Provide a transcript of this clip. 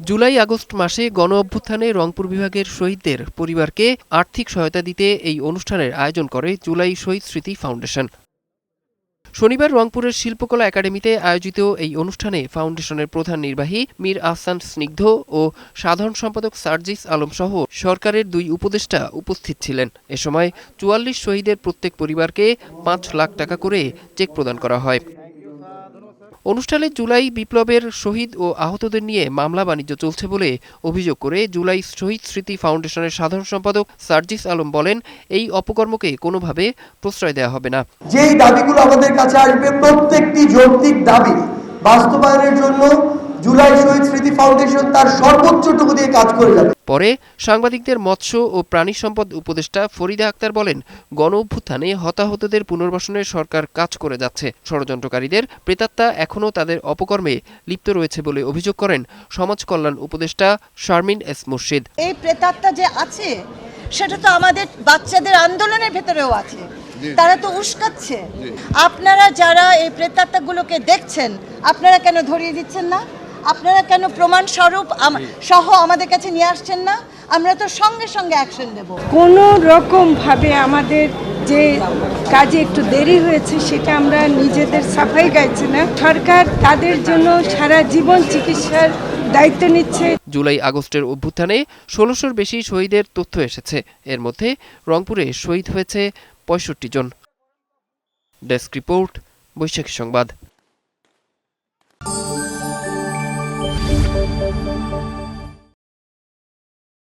July August মাসে গণ অভ্যুত্থানে রংপুর বিভাগের শহীদদের পরিবারকে আর্থিক সহায়তা দিতে এই অনুষ্ঠানের আয়োজন করে জুলাই শহীদ স্মৃতি ফাউন্ডেশন। শনিবার রংপুরের শিল্পকলা একাডেমিতে আয়োজিত এই অনুষ্ঠানে ফাউন্ডেশনের প্রধান নির্বাহী মীর আহসান স্নিগ্ধ ও সাধারণ সম্পাদক সার্জিস আলম সহ সরকারের দুই উপদেষ্টা উপস্থিত ছিলেন। এ সময় চুয়াল্লিশ শহীদের প্রত্যেক পরিবারকে পাঁচ লাখ টাকা করে চেক প্রদান করা হয়। অনুষ্ঠানে জুলাই বিপ্লবের শহীদ ও আহতদের নিয়ে মামলা বাণিজ্য চলছে বলে অভিযোগ করে জুলাই শহীদ স্মৃতি ফাউন্ডেশনের সাধারণ সম্পাদক সার্জিস আলম বলেন, এই অপকর্মকে কোনোভাবে প্রশ্রয় দেওয়া হবে না। যেই দাবিগুলো আমাদের কাছে আসবে প্রত্যেকটি যৌক্তিক দাবি বাস্তবায়নের জন্য জুলাই শহীদ স্মৃতি ফাউন্ডেশন তার সর্বোচ্চটুকু দিয়ে কাজ করে যাবে। পরে সাংবাদিকদের মৎস্য ও প্রাণী সম্পদ উপদেষ্টা ফরিদা আক্তার বলেন গণ অভ্যুত্থানে হতাহতদের পুনর্বাসনে সরকার কাজ করে যাচ্ছে। ষড়যন্ত্রকারীদের প্রেতাত্মা এখনও তাদের অপকর্মে লিপ্ত রয়েছে বলে অভিযোগ করেন সমাজ কল্যাণ উপদেষ্টা শারমিন এস মুর্শিদ। এই প্রেতাত্মা যে আছে সেটা তো আমাদের বাচ্চাদের আন্দোলনের ভেতরেও আছে। তারা তো উস্কাচ্ছে। আপনারা যারা এই প্রেতাত্মাগুলোকে দেখছেন আপনারা কেন ধরিয়ে দিচ্ছেন না? আপনারা কেন প্রমাণ স্বরূপ সহ আমাদের কাছে নিয়ে আসছেন না? আমরা তো সঙ্গে সঙ্গে অ্যাকশন নেব। কোনো রকম ভাবে আমাদের যে কাজে একটু দেরি হয়েছে সেটা আমরা নিজেদের সাফাই গাইছি না। সরকার তাদের জন্য সারা জীবন চিকিৎসার দায়িত্ব নিচ্ছে। জুলাই আগস্টের অভ্যুত্থানে ষোলোশোর বেশি শহীদের তথ্য এসেছে। এর মধ্যে রংপুরে শহীদ হয়েছে পঁয়ষট্টি জন। ডেস্ক রিপোর্ট বৈশাখী সংবাদ।